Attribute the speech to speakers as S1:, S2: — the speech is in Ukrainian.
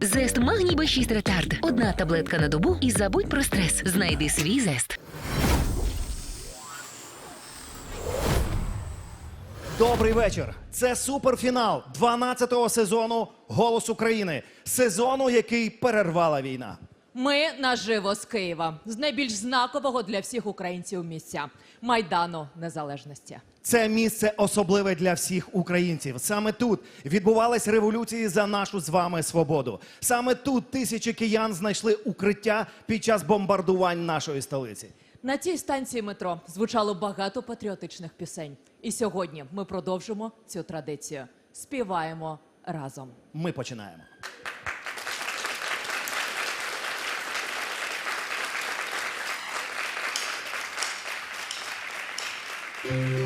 S1: Зест Магній Б6 Ретард. Одна таблетка на добу і забудь про стрес. Знайди свій зест.
S2: Добрий вечір. Це суперфінал 12-го сезону Голос України. Сезону, який перервала війна.
S3: Ми наживо з Києва, з найбільш знакового для всіх українців місця Майдану Незалежності.
S2: Це місце особливе для всіх українців. Саме тут відбувались революції за нашу з вами свободу. Саме тут тисячі киян знайшли укриття під час бомбардувань нашої столиці.
S3: На цій станції метро звучало багато патріотичних пісень. І сьогодні ми продовжимо цю традицію. Співаємо разом.
S2: Ми починаємо.
S4: Ще